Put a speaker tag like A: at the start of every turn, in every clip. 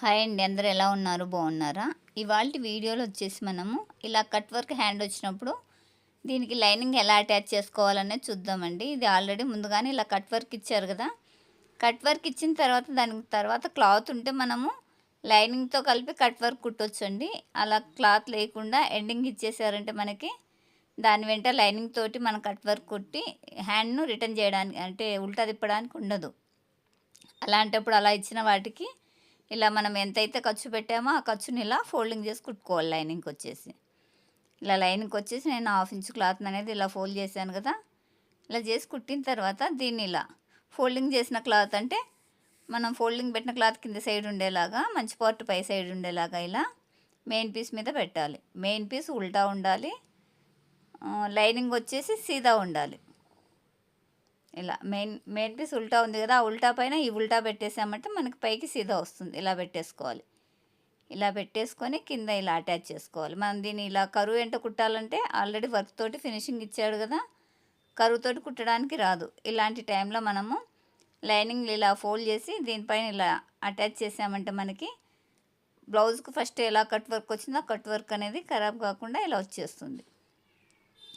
A: Hi అండి అందరూ ఎలా ఉన్నారు? బాగున్నారా? ఇవాళ వీడియోలో వచ్చేసి మనము ఇలా కట్ వర్క్ హ్యాండ్ వచ్చినప్పుడు దీనికి లైనింగ్ ఎలా అటాచ్ చేసుకోవాలనేది చూద్దామండి. ఇది ఆల్రెడీ ముందుగానే ఇలా కట్ వర్క్ ఇచ్చారు కదా. కట్ వర్క్ ఇచ్చిన తర్వాత దానికి తర్వాత క్లాత్ ఉంటే మనము లైనింగ్తో కలిపి కట్ వర్క్ కుట్టొచ్చండి. అలా క్లాత్ లేకుండా ఎండింగ్ ఇచ్చేసారంటే మనకి దాని వెంట లైనింగ్ తోటి మనం కట్ వర్క్ కుట్టి హ్యాండ్ను రిటర్న్ చేయడానికి అంటే ఉల్టా తిప్పడానికి ఉండదు. అలాంటప్పుడు అలా ఇచ్చిన వాటికి ఇలా మనం ఎంతైతే ఖర్చు పెట్టామో ఆ ఖర్చుని ఇలా ఫోల్డింగ్ చేసి కుట్టుకోవాలి లైనింగ్కి వచ్చేసి. ఇలా లైనింగ్ వచ్చేసి నేను హాఫ్ ఇంచ్ క్లాత్ అనేది ఇలా ఫోల్డ్ చేశాను కదా. ఇలా చేసి కుట్టిన తర్వాత దీన్ని ఇలా ఫోల్డింగ్ చేసిన క్లాత్ అంటే మనం ఫోల్డింగ్ పెట్టిన క్లాత్ కింద సైడ్ ఉండేలాగా మంచి పార్ట్ పై సైడ్ ఉండేలాగా ఇలా మెయిన్ పీస్ మీద పెట్టాలి. మెయిన్ పీస్ ఉల్టా ఉండాలి. లైనింగ్ వచ్చేసి సీదా ఉండాలి. ఇలా మెయిన్ మెయిన్ పీస్ ఉల్టా ఉంది కదా ఆ ఉల్టా పైన ఈ ఉల్టా పెట్టేసామంటే మనకి పైకి సీదా వస్తుంది. ఇలా పెట్టేసుకోవాలి. ఇలా పెట్టేసుకొని కింద ఇలా అటాచ్ చేసుకోవాలి. మనం దీన్ని ఇలా కరువు ఎంట కుట్టాలంటే ఆల్రెడీ వర్క్ తోటి ఫినిషింగ్ ఇచ్చాడు కదా కరువుతోటి కుట్టడానికి రాదు. ఇలాంటి టైంలో మనము లైనింగ్ ఇలా ఫోల్డ్ చేసి దీనిపైన ఇలా అటాచ్ చేసామంటే మనకి బ్లౌజ్కి ఫస్ట్ ఎలా కట్ వర్క్ వచ్చిందో కట్ వర్క్ అనేది ఖరాబ్ కాకుండా ఇలా వచ్చేస్తుంది.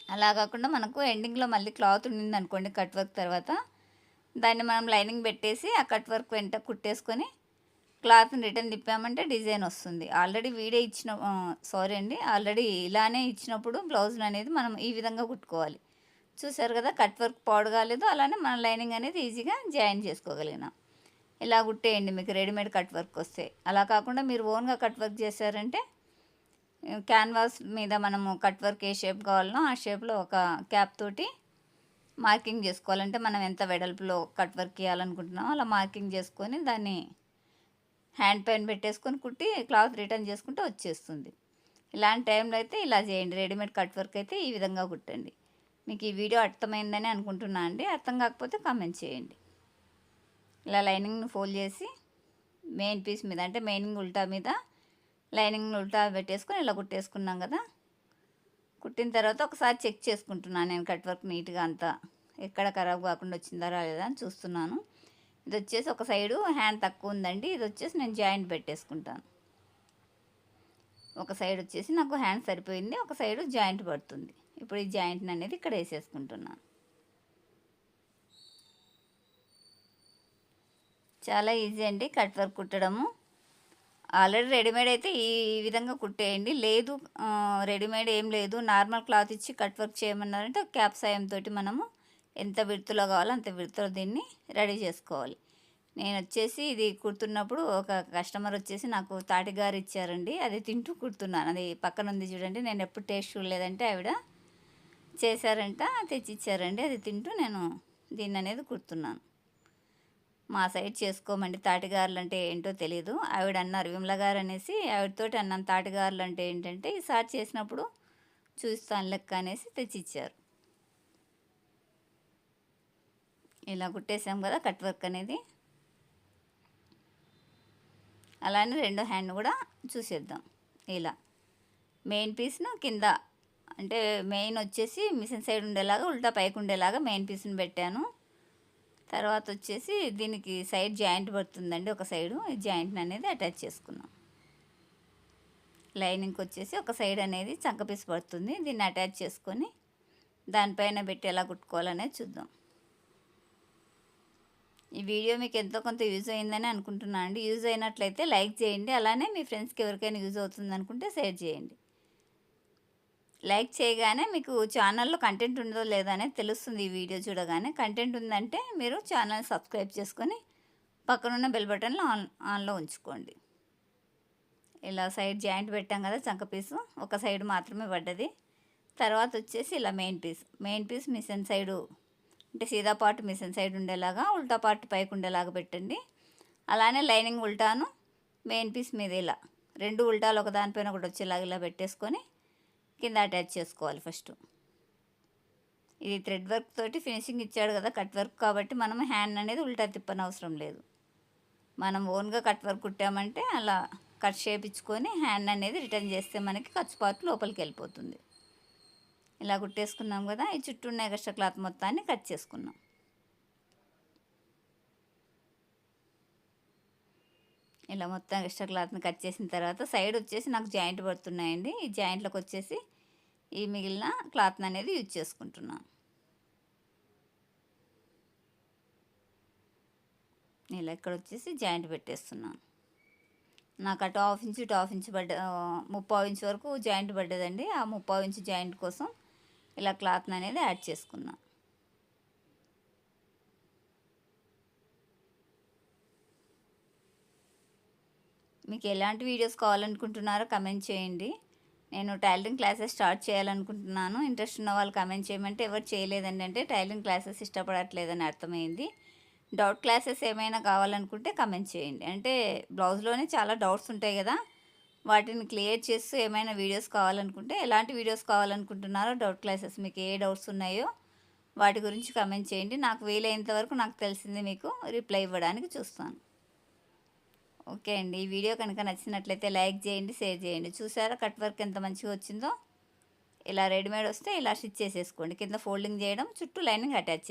A: అలా కాకుండా మనకు ఎండింగ్లో మళ్ళీ క్లాత్ ఉండింది అనుకోండి కట్ వర్క్ తర్వాత. దాన్ని మనం లైనింగ్ పెట్టేసి ఆ కట్ వర్క్ వెంట కుట్టేసుకొని క్లాత్ని రిటర్న్ తిప్పామంటే డిజైన్ వస్తుంది. ఆల్రెడీ వీడే ఇచ్చిన సారీ అండి ఆల్రెడీ ఇలానే ఇచ్చినప్పుడు బ్లౌజ్ని అనేది మనం ఈ విధంగా కుట్టుకోవాలి. చూసారు కదా కట్ వర్క్ పాడు కాలేదు అలానే మన లైనింగ్ అనేది ఈజీగా జాయిన్ చేసుకోగలిగినాం. ఇలా కుట్టేయండి మీకు రెడీమేడ్ కట్ వర్క్ వస్తే. అలా కాకుండా మీరు ఓన్గా కట్ వర్క్ చేశారంటే క్యాన్వాస్ మీద మనము కట్ వర్క్ ఏ షేప్ కావాలనో ఆ షేప్లో ఒక క్యాప్ తోటి మార్కింగ్ చేసుకోవాలంటే మనం ఎంత వెడల్పులో కట్ వర్క్ చేయాలనుకుంటున్నామో అలా మార్కింగ్ చేసుకొని దాన్ని హ్యాండ్ పైన పెట్టేసుకొని కుట్టి క్లాత్ రిటర్న్ చేసుకుంటే వచ్చేస్తుంది. ఇలాంటి టైంలో అయితే ఇలా చేయండి. రెడీమేడ్ కట్ వర్క్ అయితే ఈ విధంగా కుట్టండి. మీకు ఈ వీడియో అర్థమైందని అనుకుంటున్నా అండి. అర్థం కాకపోతే కామెంట్ చేయండి. ఇలా లైనింగ్ని ఫోల్డ్ చేసి మెయిన్ పీస్ మీద అంటే మెయినింగ్ ఉల్టా మీద లైనింగ్ ఉల్టా పెట్టేసుకొని ఇలా కుట్టేసుకున్నాం కదా. కుట్టిన తర్వాత ఒకసారి చెక్ చేసుకుంటున్నాను నేను కట్ వర్క్ నీట్గా అంతా. ఎక్కడ ఖరాబ్ కాకుండా వచ్చిందా రాలేదా అని చూస్తున్నాను. ఇది వచ్చేసి ఒక సైడు హ్యాండ్ తక్కువ ఉందండి. ఇది వచ్చేసి నేను జాయింట్ పెట్టేసుకుంటాను. ఒక సైడ్ వచ్చేసి నాకు హ్యాండ్ సరిపోయింది. ఒక సైడు జాయింట్ పడుతుంది. ఇప్పుడు ఈ జాయింట్ అనేది ఇక్కడ వేసేసుకుంటున్నాను. చాలా ఈజీ అండి కట్ వర్క్ కుట్టడము. ఆల్రెడీ రెడీమేడ్ అయితే ఈ విధంగా కుట్టేయండి. లేదు రెడీమేడ్ ఏం లేదు. నార్మల్ క్లాత్ ఇచ్చి కట్ వర్క్ చేయమన్నారంటే క్యాప్ సాయంతో మనము ఎంత విడుతులో కావాలో అంత విడుతులో దీన్ని రెడీ చేసుకోవాలి. నేను వచ్చేసి ఇది కుడుతున్నప్పుడు ఒక కస్టమర్ వచ్చేసి నాకు తాటిగారు ఇచ్చారండి. అది తింటూ కుడుతున్నాను. అది పక్కన ఉంది చూడండి. నేను ఎప్పుడు టేస్ట్ చూడలేదంటే ఆవిడ చేశారంట తెచ్చి ఇచ్చారండి అది తింటూ నేను దీన్ని అనేది కుడుతున్నాను. మా సైడ్ చేసుకోమండి తాటిగారులు అంటే ఏంటో తెలియదు ఆవిడ అన్నారు విమల గారు అనేసి ఆవిడతోటి అన్నాను తాటిగారులు అంటే ఏంటంటే ఈసారి చేసినప్పుడు చూస్తాను లెక్క అనేసి తెచ్చిచ్చారు. ఇలా కుట్టేసాం కదా కట్ వర్క్ అనేది. అలానే రెండో హ్యాండ్ కూడా చూసేద్దాం. ఇలా. మెయిన్ పీస్ను కింద అంటే మెయిన్ వచ్చేసి మిషన్ సైడ్ ఉండేలాగా ఉల్టా పైకి ఉండేలాగా మెయిన్ పీస్ని పెట్టాను. తర్వాత వచ్చేసి దీనికి సైడ్ జాయింట్ పడుతుందండి ఒక సైడు. జాయింట్ అనేది అటాచ్ చేసుకున్నాం లైనింగ్ వచ్చేసి ఒక సైడ్ అనేది చంక పీస్ పడుతుంది. దీన్ని అటాచ్ చేసుకొని దానిపైన పెట్టి ఎలా కుట్టుకోవాలనేది చూద్దాం. ఈ వీడియో మీకు ఎంతో కొంత యూజ్ అయిందని అనుకుంటున్నాను అండి యూజ్ అయినట్లయితే లైక్ చేయండి. అలానే మీ ఫ్రెండ్స్కి ఎవరికైనా యూజ్ అవుతుంది అనుకుంటే షేర్ చేయండి. లైక్ చేయగానే మీకు ఛానల్లో కంటెంట్ ఉందో లేదో అనేది తెలుస్తుంది ఈ వీడియో చూడగానే. కంటెంట్ ఉందంటే మీరు ఛానల్ సబ్స్క్రైబ్ చేసుకొని పక్కనున్న బెల్ బటన్లో ఆన్ ఆన్లో ఉంచుకోండి. ఇలా సైడ్ జాయింట్ పెట్టాం కదా చంక పీసు ఒక సైడ్ మాత్రమే పడ్డది. తర్వాత వచ్చేసి ఇలా main piece main piece machine side అంటే సీదా పార్ట్ మిషన్ సైడ్ ఉండేలాగా ఉల్టా పార్ట్ పైకి ఉండేలాగా పెట్టండి. అలానే లైనింగ్ ఉల్టాను మెయిన్ పీస్ మీద ఇలా రెండు ఉల్టాలు ఒకదానిపైన ఒకటి వచ్చేలాగా ఇలా పెట్టేసుకొని కింద అటాచ్ చేసుకోవాలి ఫస్ట్ ఇది థ్రెడ్ వర్క్ తోటి ఫినిషింగ్ ఇచ్చాడు కదా కట్ వర్క్ కాబట్టి మనం హ్యాండ్ అనేది ఉల్టా తిప్పని అవసరం లేదు. మనం ఓన్గా కట్ వర్క్ కుట్టామంటే అలా కట్ చేపించుకొని హ్యాండ్ అనేది రిటర్న్ చేస్తే మనకి ఖర్చు పార్ట్ లోపలికి వెళ్ళిపోతుంది. ఇలా కుట్టేసుకున్నాం కదా ఈ చుట్టూ ఉన్న ఎక్స్ట్రా క్లాత్ మొత్తాన్ని కట్ చేసుకున్నాం. ఇలా మొత్తం ఎక్స్ట్రా క్లాత్ని కట్ చేసిన తర్వాత సైడ్ వచ్చేసి నాకు జాయింట్ పడుతున్నాయండి. ఈ జాయింట్లోకి వచ్చేసి ఈ మిగిలిన క్లాత్ని అనేది యూజ్ చేసుకుంటున్నాను ఇలా ఇక్కడ వచ్చేసి జాయింట్ పెట్టేస్తున్నాను నాకు అటు హాఫ్ ఇంచు ఇటు హాఫ్ ఇంచు పడ్డ ముప్పావు ఇంచు వరకు జాయింట్ పడ్డదండి. ఆ ముప్పావు ఇంచు జాయింట్ కోసం ఇలా క్లాత్ని అనేది యాడ్ చేసుకున్నాను మీకు ఎలాంటి వీడియోస్ కావాలనుకుంటున్నారో కమెంట్ చేయండి. నేను టైలరింగ్ క్లాసెస్ స్టార్ట్ చేయాలనుకుంటున్నాను. ఇంట్రెస్ట్ ఉన్న వాళ్ళు కమెంట్ చేయమంటే ఎవరు చేయలేదండి అంటే టైలరింగ్ క్లాసెస్ ఇష్టపడట్లేదని అర్థమైంది. డౌట్ క్లాసెస్ ఏమైనా కావాలనుకుంటే కమెంట్ చేయండి. అంటే బ్లౌజ్లోనే చాలా డౌట్స్ ఉంటాయి కదా. వాటిని క్లియర్ చేస్తూ ఏమైనా వీడియోస్ కావాలనుకుంటే ఎలాంటి వీడియోస్ కావాలనుకుంటున్నారో డౌట్ క్లాసెస్ మీకు ఏ డౌట్స్ ఉన్నాయో వాటి గురించి కమెంట్ చేయండి. నాకు వీలైనంత వరకు నాకు తెలిసింది మీకు. రిప్లై ఇవ్వడానికి చూస్తాను. ఓకే అండి. ఈ వీడియో కనుక నచ్చినట్లయితే లైక్ చేయండి షేర్ చేయండి. చూసారా కట్ వర్క్ ఎంత మంచిగా వచ్చిందో? ఇలా రెడీమేడ్ వస్తే ఇలా స్టిచ్ చేసేసుకోండి. కింద ఫోల్డింగ్ చేయడం చుట్టూ లైనింగ్ అటాచ్ చేసుకోండి